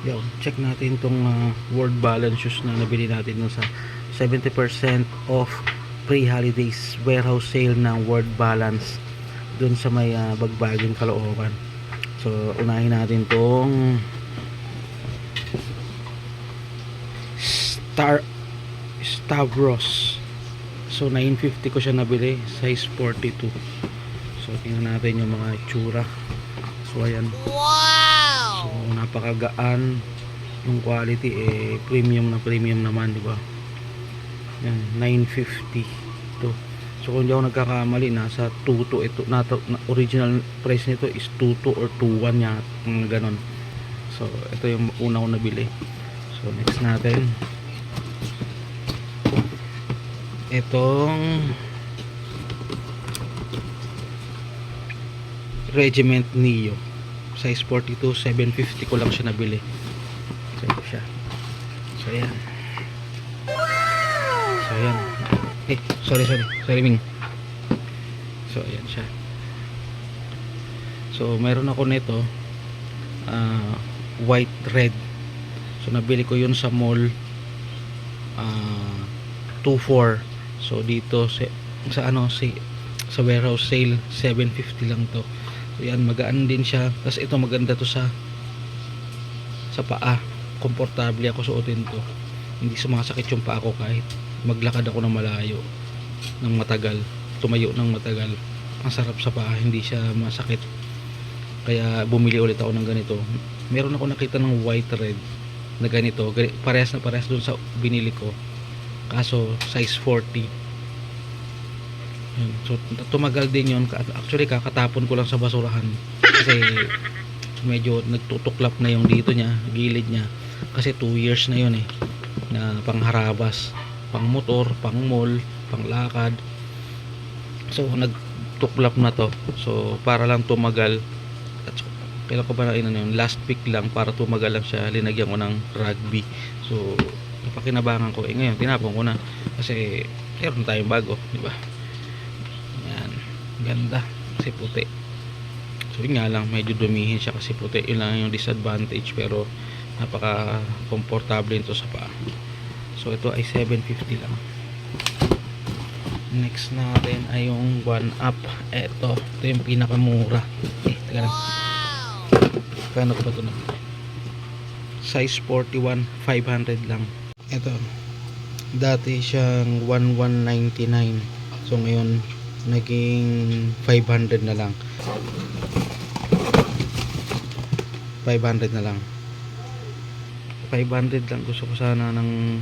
Yo, check natin tong ah, word balance shoes na nabili natin dun sa 70% off pre-holidays warehouse sale ng word balance dun sa may uh, bagbaging kalooban. So, unahin natin tong Star Stavros. So, 950 ko siya nabili. Size 42. So, tingnan natin yung mga itsura. So, ayan. So, napakagaan yung quality eh premium na premium naman, di ba? Yan, 950 to. So kung di ako nagkakamali, nasa 2 to ito, na, na original price nito is 2 to or 2.1 yan, mga ganon. So ito yung una ko nabili. So next natin. Itong Regiment Neo size 42 750 ko lang siya nabili. So siya. So ayan. So ayan. Eh sorry sorry. Sorry Ming. So ayan siya. So meron ako nito ah, white red. So nabili ko yun sa mall ah, 24 so dito sa, sa ano si sa warehouse sale 750 lang to So magaan din siya. Tapos ito maganda to sa sa paa. Komportable ako suotin to. Hindi sumasakit yung paa ko kahit maglakad ako ng malayo ng matagal. Tumayo ng matagal. Ang sarap sa paa, hindi siya masakit. Kaya bumili ulit ako ng ganito. Meron ako nakita ng white red na ganito. Gani- Parehas na parehas dun sa binili ko. Kaso size 40 yun. So, tumagal din yun. Actually, kakatapon ko lang sa basurahan. Kasi, medyo nagtutuklap na yung dito niya, gilid niya. Kasi 2 years na yun eh. Na pangharabas. Pang motor, pang mall, pang lakad. So, nagtuklap na to. So, para lang tumagal. At kailan ko ba na yun, last week lang para tumagal lang siya. Linagyan ko ng rugby. So, napakinabangan ko. Eh ngayon, tinapon ko na. Kasi, meron tayong bago. Di ba? Ganda. Kasi puti. So yun nga lang, medyo dumihin siya kasi puti. Yun lang yung disadvantage. Pero napaka komportable nito sa paa. So ito ay 750 lang. Next natin ay yung 1 up. Ito. Ito yung pinakamura. Eh, teka lang. Kano ko ba ito na? Size 41, 500 lang. Ito. Dati siyang 1199. So ngayon naging 500 na lang. 500 na lang. 500 lang gusto ko sana ng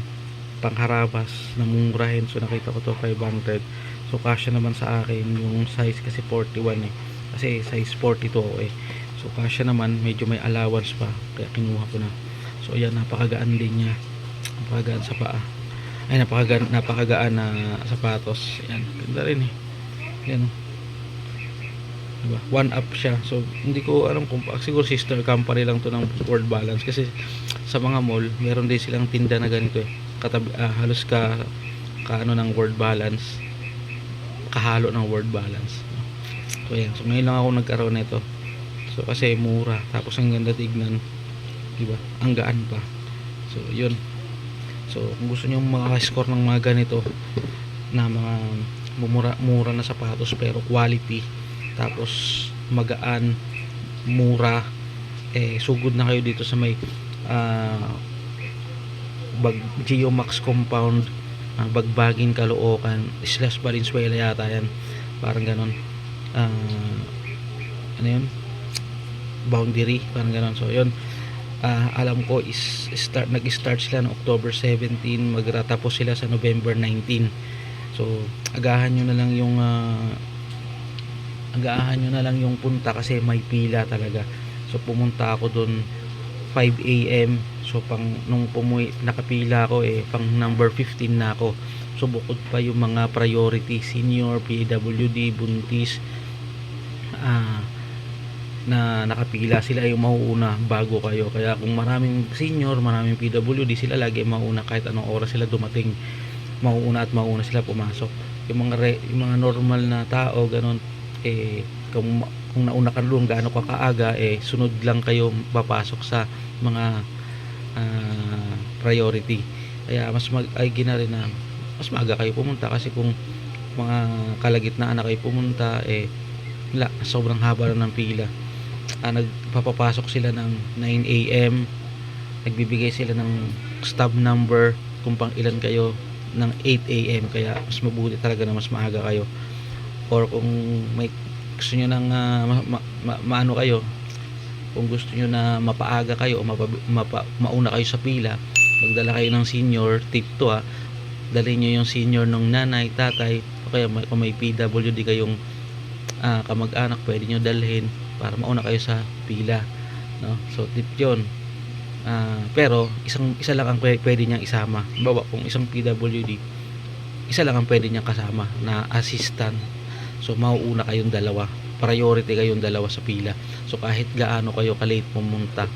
pangharabas na mumurahin so nakita ko to 500 so kasya naman sa akin yung size kasi 41 eh. Kasi size 42 ako eh. So kasya naman medyo may allowance pa. Kaya kinuha ko na. So ayan napakagaan din niya napakagaan sa paa. Ay napakagaan, napakagaan na sapatos. Yan ganda rin eh yan. Diba? One up siya. So, hindi ko alam kung siguro sister company lang to ng Word Balance kasi sa mga mall, meron din silang tinda na ganito eh. Katabi, ah, halos ka kaano ng Word Balance. Kahalo ng Word Balance. So, ayan. So, ngayon lang ako nagkaroon nito. So, kasi mura. Tapos, ang ganda tignan. Diba? Ang gaan pa. So, yun. So, kung gusto nyo makaka-score ng mga ganito na mga mumura mura na sapatos pero quality. Tapos magaan mura. Eh sugod na kayo dito sa may ah, bag Geomax compound uh, bagbagin Caloocan slash Valenzuela yata yan. Parang ganon. Ah, ano yun? Boundary parang ganon. So yun. Ah, alam ko is start nag-start sila no October 17 magratapos sila sa November 19 So, agahan nyo na lang yung uh, agahan nyo na lang yung punta kasi may pila talaga. So, pumunta ako doon 5 a.m. So, pang nung pumuwi, nakapila ako eh, pang number 15 na ako. So, bukod pa yung mga priority, senior, PWD, buntis, ah, na nakapila sila yung mauuna bago kayo. Kaya kung maraming senior, maraming PWD, sila lagi mauna kahit anong oras sila dumating mauuna at mauuna sila pumasok yung mga re, yung mga normal na tao ganun eh kung kung nauna ka doon gaano ka kaaga eh sunod lang kayo papasok sa mga ah, priority. Kaya mas mag ay gina rin na mas maaga kayo pumunta kasi kung mga kalagitnaan na kayo pumunta eh wala, sobrang haba na ng pila. Ah, nagpapapasok sila ng 9 AM. Nagbibigay sila ng stub number kung pang ilan kayo ng 8 AM kaya mas mabuti talaga na mas maaga kayo. Or kung may gusto nyo ng ah, ma- ma- ma- maano kayo kung gusto nyo na mapaaga kayo o mapa, mapa- mauna kayo sa pila magdala kayo ng senior tip to ha dalhin nyo yung senior ng nanay, tatay o kaya may, kung may PWD kayong ah, kamag-anak pwede nyo dalhin para mauna kayo sa pila no? so tip yun Ah, pero isang isa lang ang pwe- pwede niyang isama. Bawa kung isang PWD isa lang ang pwede niyang kasama na assistant. So mauuna kayong dalawa. Priority kayong dalawa sa pila. So kahit gaano kayo ka-late pumunta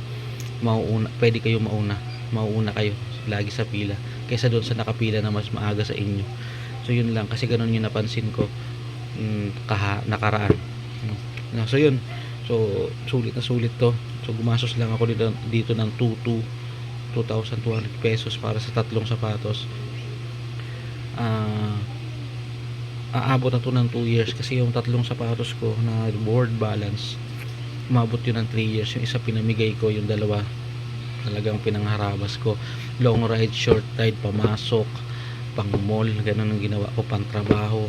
mauuna pwede kayo mauna. Mauuna kayo lagi sa pila kaysa doon sa nakapila na mas maaga sa inyo. So yun lang. Kasi ganun yung napansin ko mm, kaha, nakaraan. No, so yun. So sulit na sulit to so gumastos lang ako dito, dito ng 22 2,200 pesos para sa tatlong sapatos. Ah aabot na to ng 2 years kasi yung tatlong sapatos ko na board balance umabot yun ng 3 years. Yung isa pinamigay ko yung dalawa talagang pinangharabas ko. Long ride short ride pamasok pang mall ganun ang ginawa ko pang trabaho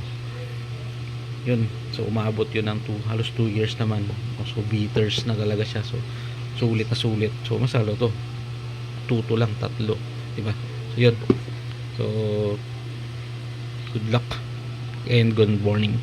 yun. So umabot yun ng two, halos 2 years naman. So beaters na talaga siya. So sulit na sulit. So masalo to. Tuto lang tatlo. Diba? So yun. So good luck and good morning